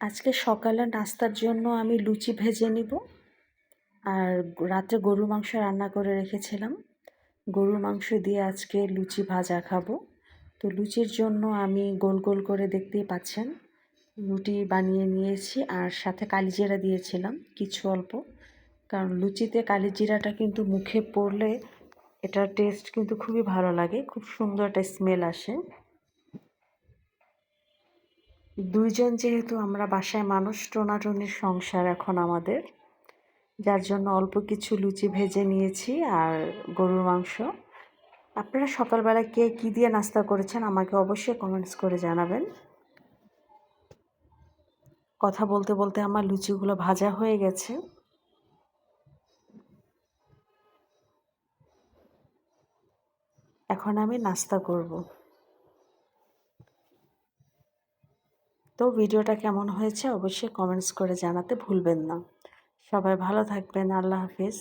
আজকে সকালে নাস্তার জন্য আমি লুচি ভেজে নিব। আর রাতে গরুর মাংস রান্না করে রেখেছিলাম। গরুর মাংস দিয়ে আজকে লুচি ভাজা খাব। তো লুচির জন্য আমি গোল গোল করে দেখতেই পাচ্ছেন, রুটি বানিয়ে নিয়েছি আর সাথে কালিজিরা দিয়েছিলাম, কিছু অল্প। কারণ লুচিতে কালিজিরাটা কিন্তু মুখে পড়লে এটার টেস্ট কিন্তু খুবই ভালো লাগে, খুব সুন্দর একটা স্মেল আসে। দুইজন যেহেতু আমরা বাসায় মানুষ টোনাটনির সংসার এখন আমাদের। যার জন্য অল্প কিছু লুচি ভেজে নিয়েছি আর গরুর মাংস। আপনারা সকালবেলা কে কী দিয়ে নাস্তা করেছেন আমাকে অবশ্যই কমেন্টস করে জানাবেন। কথা বলতে বলতে আমার লুচিগুলো ভাজা হয়ে গেছে। এখন আমি নাস্তা করব। তো ভিডিওটা কেমন হয়েছে অবশ্যই কমেন্টস করে জানাতে ভুলবেন না। সবাই ভালো থাকবেন, আল্লাহ হাফিজ।